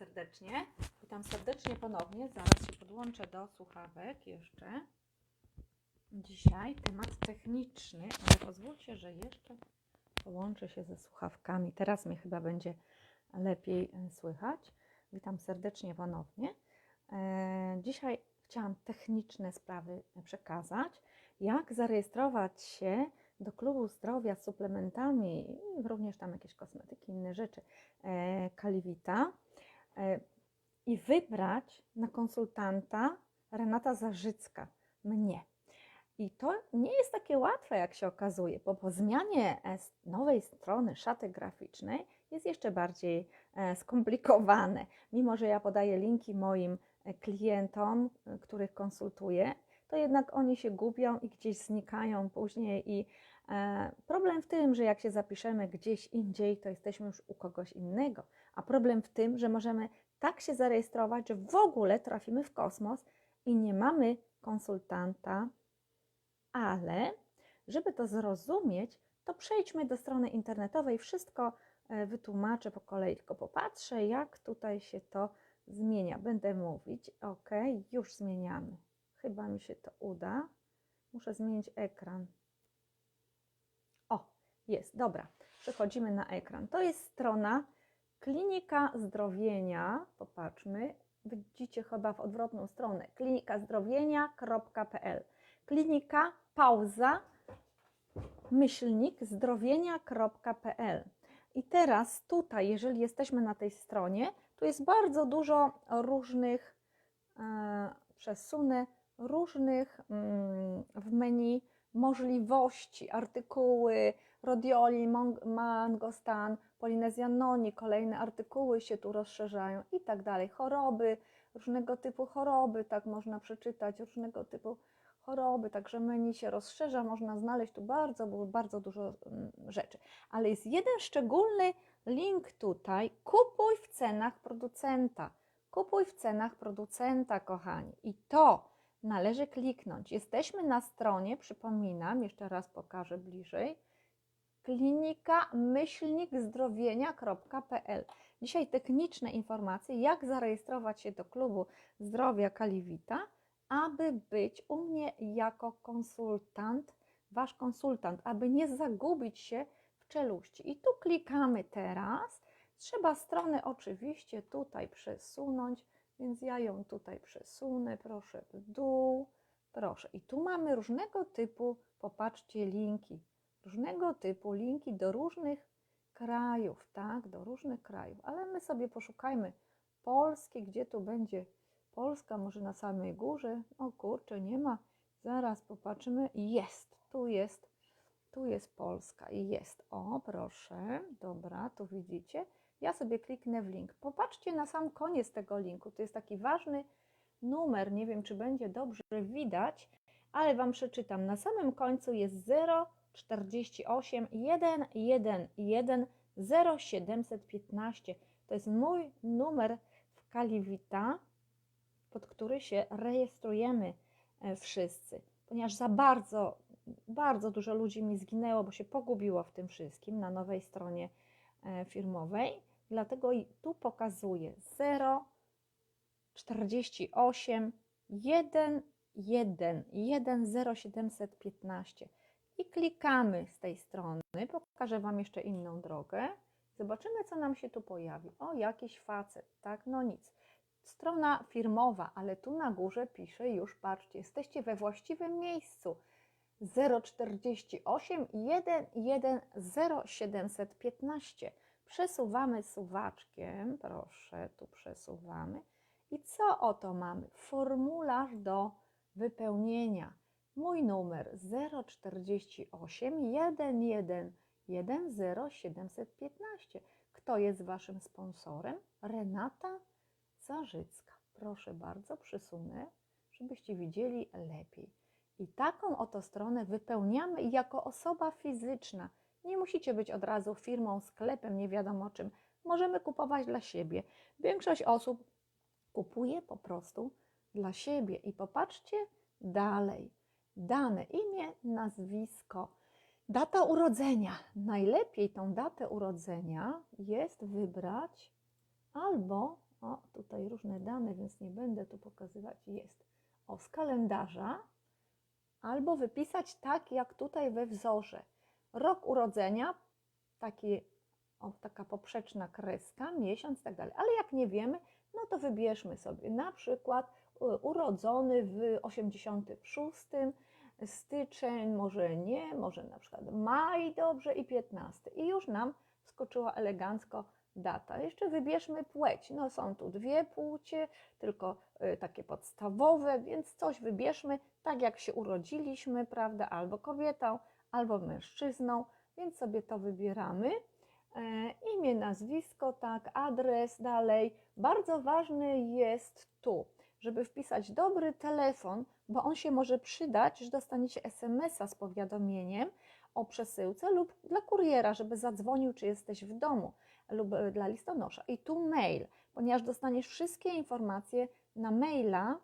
serdecznie. Witam serdecznie ponownie. Zaraz się podłączę do słuchawek jeszcze. Dzisiaj temat techniczny, ale pozwólcie, że jeszcze połączę się ze słuchawkami. Teraz mnie chyba będzie lepiej e, słychać. Witam serdecznie ponownie. E, Dzisiaj chciałam techniczne sprawy przekazać. Jak zarejestrować się do klubu zdrowia z suplementami, również tam jakieś kosmetyki, inne rzeczy, e, Kaliwita i wybrać na konsultanta Renata Zarzycka, mnie. I to nie jest takie łatwe, jak się okazuje, bo po zmianie e, nowej strony szaty graficznej jest jeszcze bardziej e, skomplikowane. Mimo, że ja podaję linki moim e, klientom, e, których konsultuję, to jednak oni się gubią i gdzieś znikają później. I e, problem w tym, że jak się zapiszemy gdzieś indziej, to jesteśmy już u kogoś innego. A problem w tym, że możemy tak się zarejestrować, że w ogóle trafimy w kosmos i nie mamy konsultanta, ale żeby to zrozumieć, to przejdźmy do strony internetowej. Wszystko e, wytłumaczę po kolei, tylko popatrzę, jak tutaj się to zmienia. Będę mówić, ok, już zmieniamy. Chyba mi się to uda. Muszę zmienić ekran. O, jest, dobra. Przechodzimy na ekran. To jest strona Klinika Zdrowienia. Popatrzmy. Widzicie chyba w odwrotną stronę. klinikazdrowienia.pl Klinika, pauza, myślnik zdrowienia.pl. I teraz tutaj, jeżeli jesteśmy na tej stronie, tu jest bardzo dużo różnych, e, przesunę, różnych mm, w menu możliwości, artykuły, rodioli, mangostan, polinezjan noni, kolejne artykuły się tu rozszerzają i tak dalej. Choroby, różnego typu choroby, tak można przeczytać, różnego typu choroby, także menu się rozszerza, można znaleźć tu bardzo, bardzo dużo mm, rzeczy. Ale jest jeden szczególny link tutaj, kupuj w cenach producenta. Kupuj w cenach producenta, kochani. I to należy kliknąć. Jesteśmy na stronie, przypominam, jeszcze raz pokażę bliżej, klinika myślnik zdrowienia.pl. Dzisiaj techniczne informacje, jak zarejestrować się do klubu zdrowia Kaliwita, aby być u mnie jako konsultant, wasz konsultant, aby nie zagubić się w czeluści. I tu klikamy teraz. Trzeba stronę oczywiście tutaj przesunąć, więc ja ją tutaj przesunę, proszę w dół, proszę. I tu mamy różnego typu, popatrzcie, linki, różnego typu linki do różnych krajów, tak, do różnych krajów, ale my sobie poszukajmy Polski, gdzie tu będzie Polska, może na samej górze. O kurczę, nie ma. Zaraz popatrzymy. Jest, tu jest, tu jest Polska i jest. O, proszę, dobra, tu widzicie. Ja sobie kliknę w link. Popatrzcie na sam koniec tego linku. To jest taki ważny numer. Nie wiem, czy będzie dobrze widać, ale Wam przeczytam. Na samym końcu jest 048 111 0715. To jest mój numer w Kaliwita pod który się rejestrujemy e, wszyscy, ponieważ za bardzo, bardzo dużo ludzi mi zginęło, bo się pogubiło w tym wszystkim na nowej stronie e, firmowej. Dlatego tu pokazuję 0 48 1 1 1 0 715 i klikamy z tej strony. Pokażę Wam jeszcze inną drogę. Zobaczymy, co nam się tu pojawi. O, jakiś facet, tak? No nic strona firmowa, ale tu na górze pisze już, patrzcie, jesteście we właściwym miejscu. 048 110 715. Przesuwamy suwaczkiem, proszę, tu przesuwamy. I co oto mamy? Formularz do wypełnienia. Mój numer 048 111 715. Kto jest Waszym sponsorem? Renata Zarzycka. Proszę bardzo, przysunę, żebyście widzieli lepiej. I taką oto stronę wypełniamy jako osoba fizyczna. Nie musicie być od razu firmą, sklepem, nie wiadomo czym. Możemy kupować dla siebie. Większość osób kupuje po prostu dla siebie. I popatrzcie dalej. Dane imię, nazwisko, data urodzenia. Najlepiej tą datę urodzenia jest wybrać albo O, tutaj różne dane, więc nie będę tu pokazywać. Jest. O, z kalendarza. Albo wypisać tak, jak tutaj we wzorze. Rok urodzenia, taki, o, taka poprzeczna kreska, miesiąc i tak dalej. Ale jak nie wiemy, no to wybierzmy sobie na przykład y, urodzony w 86, styczeń, może nie, może na przykład maj, dobrze, i 15. I już nam skoczyła elegancko data. Jeszcze wybierzmy płeć. No są tu dwie płcie, tylko y, takie podstawowe, więc coś wybierzmy tak, jak się urodziliśmy, prawda, albo kobietą, albo mężczyzną, więc sobie to wybieramy. E, imię, nazwisko, tak, adres, dalej. Bardzo ważny jest tu, żeby wpisać dobry telefon, bo on się może przydać, że dostaniecie SMS-a z powiadomieniem o przesyłce lub dla kuriera, żeby zadzwonił, czy jesteś w domu, lub e, dla listonosza. I tu mail, ponieważ dostaniesz wszystkie informacje na maila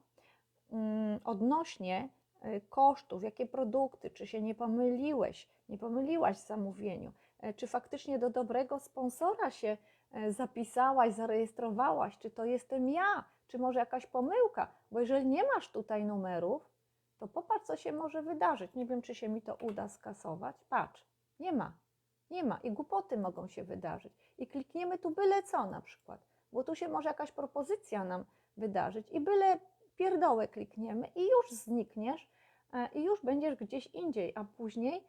mm, odnośnie y, kosztów, jakie produkty, czy się nie pomyliłeś, nie pomyliłaś w zamówieniu, e, czy faktycznie do dobrego sponsora się e, zapisałaś, zarejestrowałaś, czy to jestem ja, czy może jakaś pomyłka, bo jeżeli nie masz tutaj numerów, to popatrz, co się może wydarzyć. Nie wiem, czy się mi to uda skasować. Patrz, nie ma, nie ma i głupoty mogą się wydarzyć. I klikniemy tu byle co na przykład, bo tu się może jakaś propozycja nam wydarzyć i byle pierdołę klikniemy i już znikniesz e, i już będziesz gdzieś indziej, a później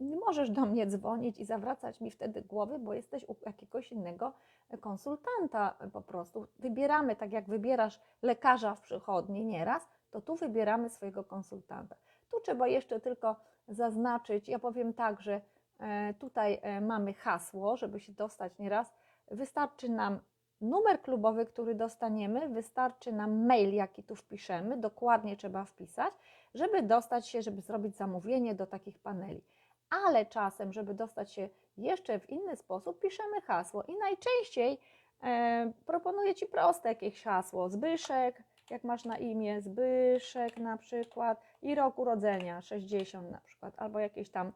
nie możesz do mnie dzwonić i zawracać mi wtedy głowy, bo jesteś u jakiegoś innego konsultanta po prostu. Wybieramy, tak jak wybierasz lekarza w przychodni nieraz, to tu wybieramy swojego konsultanta. Tu trzeba jeszcze tylko zaznaczyć, ja powiem tak, że tutaj e, mamy hasło, żeby się dostać nieraz. Wystarczy nam numer klubowy, który dostaniemy, wystarczy nam mail, jaki tu wpiszemy, dokładnie trzeba wpisać, żeby dostać się, żeby zrobić zamówienie do takich paneli. Ale czasem, żeby dostać się jeszcze w inny sposób, piszemy hasło i najczęściej e, proponuję Ci proste jakieś hasło, Zbyszek, jak masz na imię, Zbyszek na przykład i rok urodzenia, 60 na przykład, albo jakieś tam e,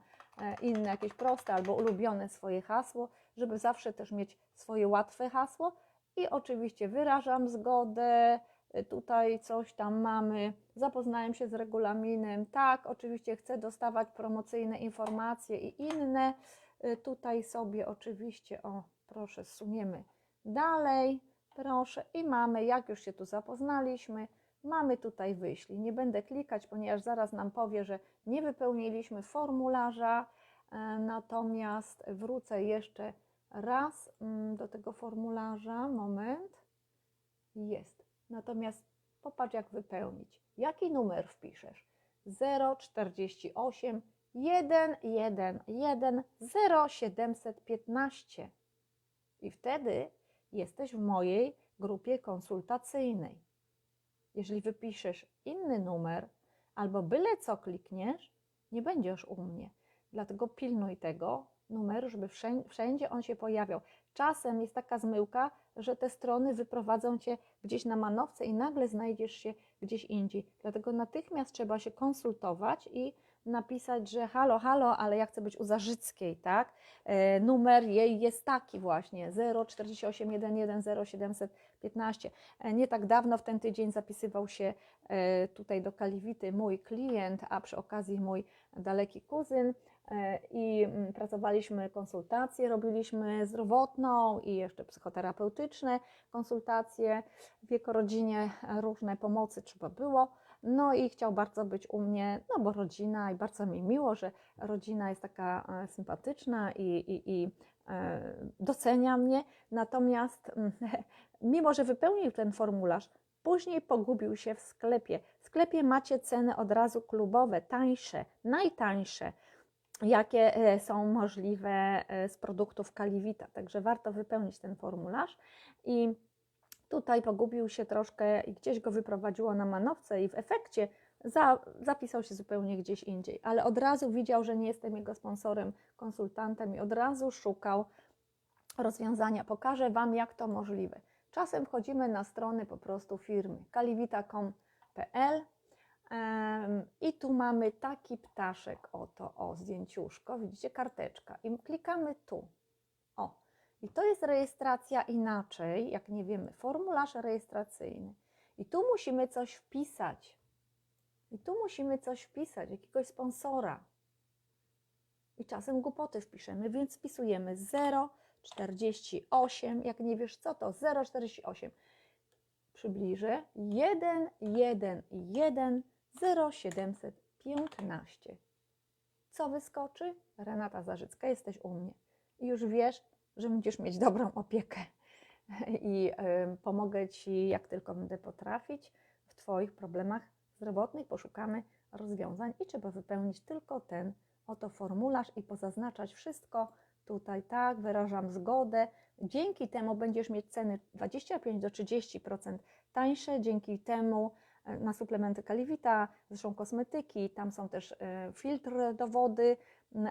inne, jakieś proste albo ulubione swoje hasło, żeby zawsze też mieć swoje łatwe hasło. I oczywiście wyrażam zgodę, y, tutaj coś tam mamy, zapoznałem się z regulaminem, tak, oczywiście chcę dostawać promocyjne informacje i inne, Y, tutaj sobie oczywiście, o proszę, suniemy dalej, proszę i mamy, jak już się tu zapoznaliśmy, mamy tutaj wyślij. Nie będę klikać, ponieważ zaraz nam powie, że nie wypełniliśmy formularza, e, natomiast wrócę jeszcze raz mm, do tego formularza, moment, jest. Natomiast popatrz jak wypełnić. Jaki numer wpiszesz? 048 111 0715 i wtedy jesteś w mojej grupie konsultacyjnej. Jeżeli wypiszesz inny numer albo byle co klikniesz, nie będziesz u mnie. Dlatego pilnuj tego numeru, żeby wszędzie on się pojawiał. Czasem jest taka zmyłka, że te strony wyprowadzą cię gdzieś na manowce i nagle znajdziesz się gdzieś indziej. Dlatego natychmiast trzeba się konsultować i napisać, że halo, halo, ale ja chcę być u Zarzyckiej, tak? E, numer jej jest taki właśnie 048 11 0715. E, nie tak dawno w ten tydzień zapisywał się e, tutaj do Kaliwity mój klient, a przy okazji mój daleki kuzyn i mm, pracowaliśmy konsultacje, robiliśmy zdrowotną i jeszcze psychoterapeutyczne konsultacje w jego rodzinie, różne pomocy trzeba było. No i chciał bardzo być u mnie, no bo rodzina i bardzo mi miło, że rodzina jest taka e, sympatyczna i, i, i e, docenia mnie. Natomiast mimo, że wypełnił ten formularz, później pogubił się w sklepie. W sklepie macie ceny od razu klubowe, tańsze, najtańsze jakie e, są możliwe z produktów Kaliwita. Także warto wypełnić ten formularz i Tutaj pogubił się troszkę i gdzieś go wyprowadziło na manowce i w efekcie za, zapisał się zupełnie gdzieś indziej, ale od razu widział, że nie jestem jego sponsorem, konsultantem i od razu szukał rozwiązania. Pokażę Wam, jak to możliwe. Czasem wchodzimy na strony po prostu firmy kaliwita.com.pl i tu mamy taki ptaszek, oto, o, zdjęciuszko, widzicie, karteczka i klikamy tu. I to jest rejestracja inaczej, jak nie wiemy, formularz rejestracyjny. I tu musimy coś wpisać. I tu musimy coś wpisać, jakiegoś sponsora. I czasem głupoty wpiszemy, więc wpisujemy 0,48. Jak nie wiesz co to, 0,48. Przybliżę 1, 1, 1, 0,715. Co wyskoczy? Renata Zarzycka, jesteś u mnie. I już wiesz, że będziesz mieć dobrą opiekę. I pomogę Ci, jak tylko będę potrafić, w Twoich problemach zdrowotnych. Poszukamy rozwiązań i trzeba wypełnić tylko ten oto formularz i pozaznaczać wszystko tutaj, tak, wyrażam zgodę. Dzięki temu będziesz mieć ceny 25 do 30% tańsze, dzięki temu e, na suplementy Kaliwita, zresztą kosmetyki, tam są też e, filtr do wody,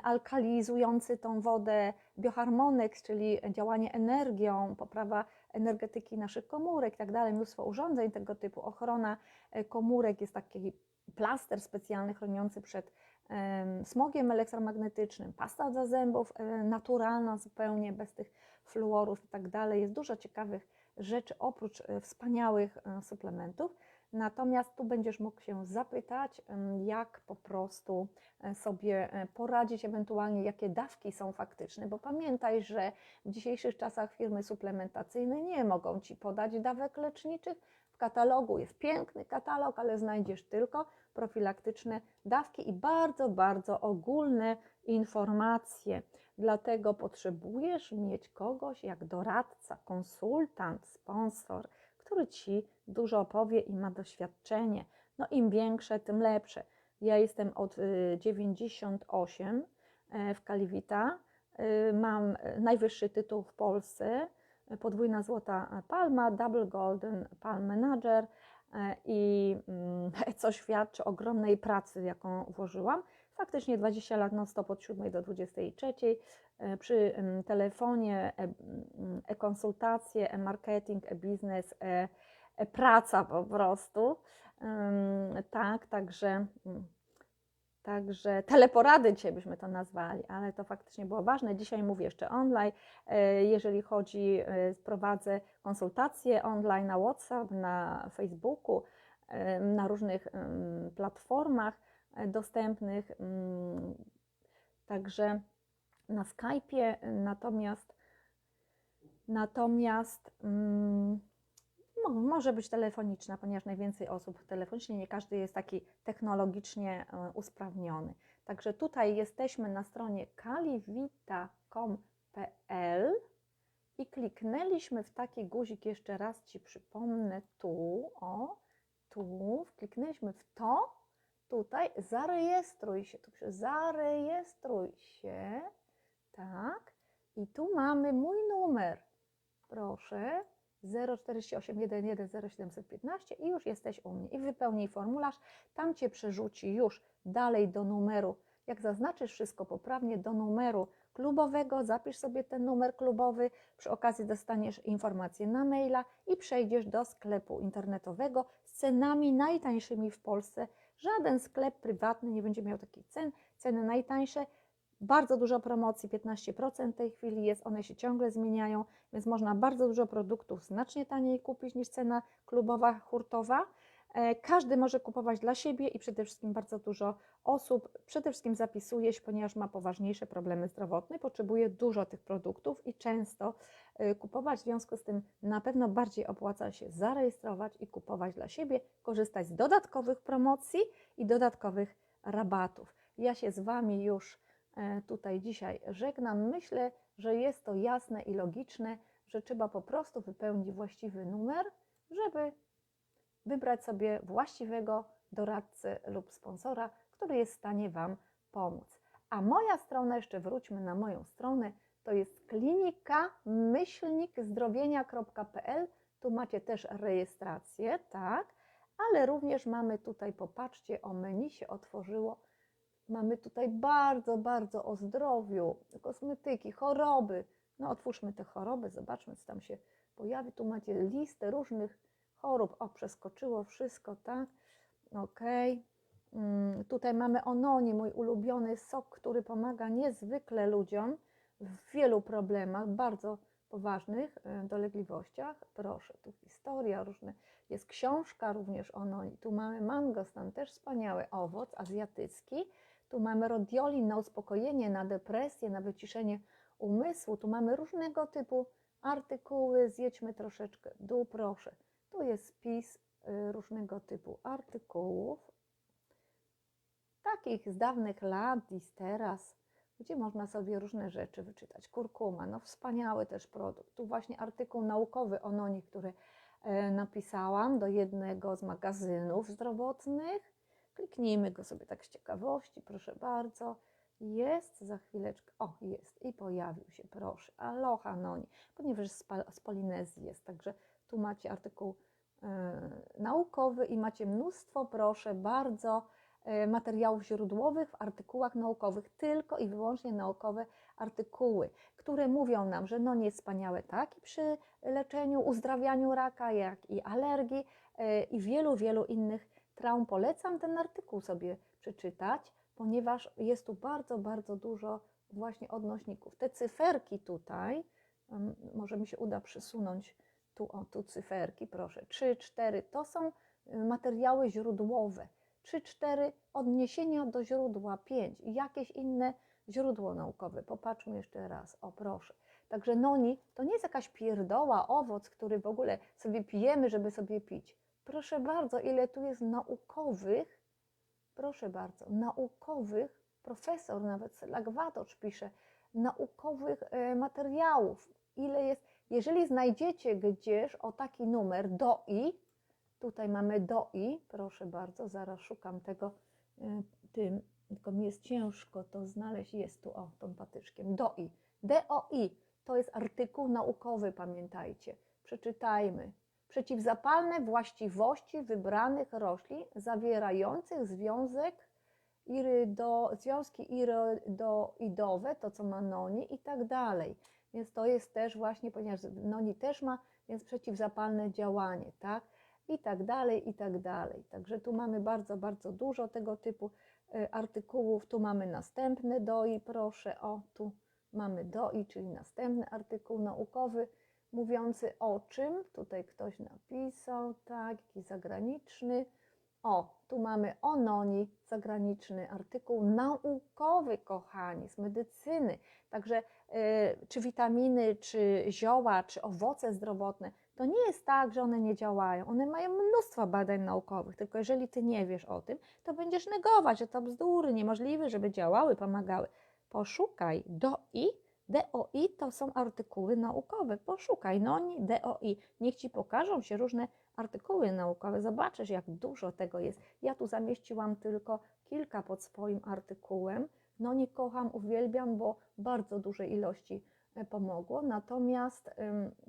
alkalizujący tą wodę, bioharmonex, czyli działanie energią, poprawa energetyki naszych komórek i tak dalej, mnóstwo urządzeń tego typu, ochrona e, komórek, jest taki plaster specjalny chroniący przed em, smogiem elektromagnetycznym, pasta do zębów e, naturalna zupełnie, bez tych fluorów i tak dalej. Jest dużo ciekawych rzeczy oprócz e, wspaniałych suplementów. Natomiast tu będziesz mógł się zapytać, jak po prostu e, sobie e, poradzić, ewentualnie jakie dawki są faktyczne, bo pamiętaj, że w dzisiejszych czasach firmy suplementacyjne nie mogą Ci podać dawek leczniczych. W katalogu jest piękny katalog, ale znajdziesz tylko profilaktyczne dawki i bardzo, bardzo ogólne informacje. Dlatego potrzebujesz mieć kogoś jak doradca, konsultant, sponsor, który Ci dużo opowie i ma doświadczenie. No im większe, tym lepsze. Ja jestem od y, 98 e, w Kaliwita. Y, Mam e, najwyższy tytuł w Polsce, podwójna złota palma, double golden palm manager e, i mm, co świadczy o ogromnej pracy, jaką włożyłam. Faktycznie 20 lat non stop od 7 do 23 e, przy telefonie, e- e-konsultacje, e-marketing, e-biznes, e- e-praca po prostu. Tak, także, także teleporady dzisiaj byśmy to nazwali, ale to faktycznie było ważne. Dzisiaj mówię jeszcze online. Jeżeli chodzi, prowadzę konsultacje online na WhatsApp, na Facebooku, na różnych platformach dostępnych, mm, także na Skype'ie, natomiast natomiast mm, Mo- Może być telefoniczna, ponieważ najwięcej osób telefonicznie, nie każdy jest taki technologicznie e, usprawniony. Także tutaj jesteśmy na stronie kaliwita.com.pl i kliknęliśmy w taki guzik, jeszcze raz Ci przypomnę, tu, o, tu, kliknęliśmy w to, tutaj, zarejestruj się, tu pisze zarejestruj się, tak, i tu mamy mój numer, proszę, 048 11 0715 i już jesteś u mnie. I wypełnij formularz, tam Cię przerzuci już dalej do numeru. Jak zaznaczysz wszystko poprawnie, do numeru klubowego, zapisz sobie ten numer klubowy, przy okazji dostaniesz informację na maila i przejdziesz do sklepu internetowego z cenami najtańszymi w Polsce. Żaden sklep prywatny nie będzie miał takich cen, ceny najtańsze. Bardzo dużo promocji, 15% w tej chwili jest, one się ciągle zmieniają, więc można bardzo dużo produktów znacznie taniej kupić niż cena klubowa, hurtowa. E, Każdy może kupować dla siebie i przede wszystkim bardzo dużo osób przede wszystkim zapisuje się, ponieważ ma poważniejsze problemy zdrowotne, potrzebuje dużo tych produktów i często kupować. W związku z tym na pewno bardziej opłaca się zarejestrować i kupować dla siebie, korzystać z dodatkowych promocji i dodatkowych rabatów. Ja się z Wami już e, tutaj dzisiaj żegnam. Myślę, że jest to jasne i logiczne, że trzeba po prostu wypełnić właściwy numer, żeby wybrać sobie właściwego doradcę lub sponsora, który jest w stanie Wam pomóc. A moja strona, jeszcze wróćmy na moją stronę, to jest klinika myślnikzdrowienia.pl. Tu macie też rejestrację, tak, ale również mamy tutaj, popatrzcie, o menu się otworzyło. Mamy tutaj bardzo, bardzo o zdrowiu, kosmetyki, choroby. No, otwórzmy te choroby, zobaczmy, co tam się pojawi. Tu macie listę różnych chorób. O, przeskoczyło wszystko, tak? Okej. Mm, Tutaj mamy Ononi, mój ulubiony sok, który pomaga niezwykle ludziom w wielu problemach. Bardzo poważnych e, dolegliwościach, proszę, tu historia różne, jest książka również o noni, tu mamy mangostan, też wspaniały. Owoc azjatycki, tu mamy rodiolin na uspokojenie, na depresję, na wyciszenie umysłu, tu mamy różnego typu artykuły, zjedźmy troszeczkę dół, proszę. Tu jest spis y, różnego typu artykułów, takich z dawnych lat, dziś teraz, gdzie można sobie różne rzeczy wyczytać. Kurkuma, no wspaniały też produkt. Tu właśnie artykuł naukowy o noni, który e, napisałam do jednego z magazynów zdrowotnych. Kliknijmy go sobie tak z ciekawości, proszę bardzo. Jest za chwileczkę. O, jest i pojawił się, proszę. Aloha noni, ponieważ z, z Polinezji jest, także tu macie artykuł e, naukowy i macie mnóstwo, proszę bardzo, materiałów źródłowych w artykułach naukowych, tylko i wyłącznie naukowe artykuły, które mówią nam, że no nie wspaniałe tak i przy leczeniu, uzdrawianiu raka, jak i alergii e, i wielu, wielu innych traum. Polecam ten artykuł sobie przeczytać, ponieważ jest tu bardzo, bardzo dużo właśnie odnośników. Te cyferki tutaj, em, może mi się uda przesunąć tu, o, tu cyferki, proszę, 3, 4, to są y, materiały źródłowe. 3, 4 odniesienia do źródła, 5 i jakieś inne źródło naukowe. Popatrzmy jeszcze raz, o proszę. Także noni to nie jest jakaś pierdoła, owoc, który w ogóle sobie pijemy, żeby sobie pić. Proszę bardzo, ile tu jest naukowych, proszę bardzo, naukowych, profesor nawet Selagwatocz pisze, naukowych e, materiałów. Ile jest, jeżeli znajdziecie gdzieś o taki numer DOI, tutaj mamy DOI, proszę bardzo, zaraz szukam tego e, tym, tylko mi jest ciężko to znaleźć, jest tu, o, tą patyczkiem, DOI. DOI to jest artykuł naukowy, pamiętajcie. Przeczytajmy. Przeciwzapalne właściwości wybranych roślin zawierających związek irydo, związki irydoidowe, to co ma noni i tak dalej. Więc to jest też właśnie, ponieważ noni też ma więc przeciwzapalne działanie, tak? I tak dalej, i tak dalej. Także tu mamy bardzo, bardzo dużo tego typu y, artykułów. Tu mamy następny doi, proszę, o tu mamy doi, czyli następny artykuł naukowy mówiący o czym. Tutaj ktoś napisał, tak, jakiś zagraniczny. O, tu mamy o noni, zagraniczny artykuł naukowy, kochani, z medycyny. Także y, czy witaminy, czy zioła, czy owoce zdrowotne, to nie jest tak, że one nie działają. One mają mnóstwo badań naukowych, tylko jeżeli ty nie wiesz o tym, to będziesz negować, że to bzdury, niemożliwe, żeby działały, pomagały. Poszukaj DOI. DOI to są artykuły naukowe. Poszukaj noni, DOI. Niech ci pokażą się różne artykuły naukowe. Zobaczysz, jak dużo tego jest. Ja tu zamieściłam tylko kilka pod swoim artykułem. No nie kocham, uwielbiam, bo bardzo dużej ilości pomogło. Natomiast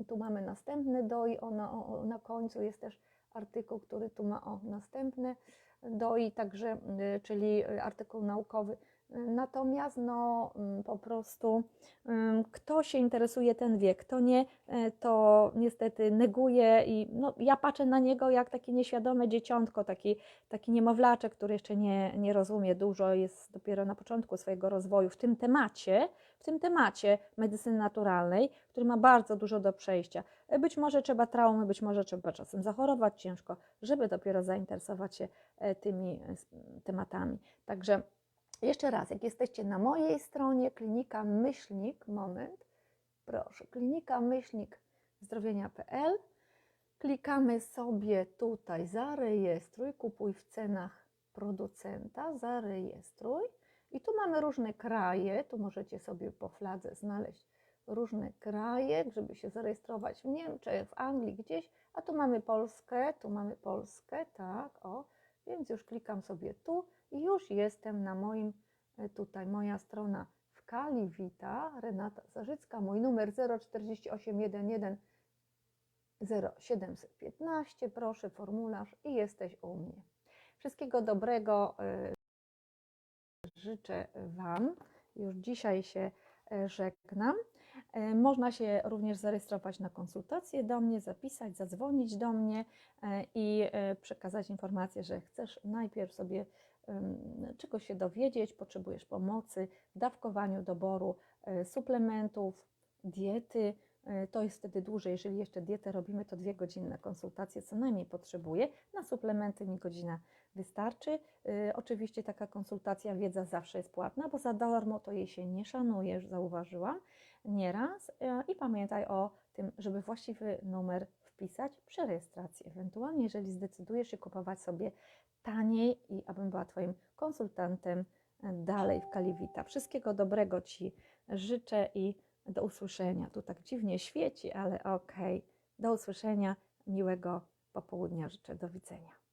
tu mamy następny doi, o, na, o, na końcu jest też artykuł, który tu ma o następne doi, także, y, czyli artykuł naukowy. Natomiast no, mm, po prostu ym, kto się interesuje, ten wie, kto nie, e, to niestety neguje i no, ja patrzę na niego jak takie nieświadome dzieciątko, taki, taki niemowlaczek, który jeszcze nie, nie rozumie dużo, jest dopiero na początku swojego rozwoju w tym temacie, w tym temacie medycyny naturalnej, który ma bardzo dużo do przejścia. E, Być może trzeba traumy, być może trzeba czasem zachorować ciężko, żeby dopiero zainteresować się e, tymi tematami. Także jeszcze raz, jak jesteście na mojej stronie klinika myślnik, moment, proszę, klinika myślnik zdrowienia.pl, klikamy sobie tutaj zarejestruj, kupuj w cenach producenta, zarejestruj. I tu mamy różne kraje, tu możecie sobie po fladze znaleźć różne kraje, żeby się zarejestrować w Niemczech, w Anglii, gdzieś, a tu mamy Polskę, tu mamy Polskę, tak, o, więc już klikam sobie tu i już jestem na moim, e, tutaj moja strona w Kali Wita, Renata Zarzycka, mój numer 04811 0715, proszę formularz i jesteś u mnie. Wszystkiego dobrego e, życzę Wam. Już dzisiaj się e, żegnam. E, Można się również zarejestrować na konsultację do mnie, zapisać, zadzwonić do mnie e, i e, przekazać informację, że chcesz najpierw sobie czegoś się dowiedzieć, potrzebujesz pomocy w dawkowaniu doboru suplementów, diety, to jest wtedy dłużej. Jeżeli jeszcze dietę robimy, to dwie godzinne konsultacje co najmniej potrzebuję. Na suplementy mi godzina wystarczy. Oczywiście taka konsultacja, wiedza zawsze jest płatna, bo za darmo to jej się nie szanuje, już zauważyłam nieraz. Y, I pamiętaj o tym, żeby właściwy numer wpisać przy rejestracji. Ewentualnie, jeżeli zdecydujesz się kupować sobie taniej i abym była Twoim konsultantem y, dalej w Kaliwita. Wszystkiego dobrego Ci życzę i do usłyszenia. Tu tak dziwnie świeci, ale okej. Do usłyszenia. Miłego popołudnia życzę. Do widzenia.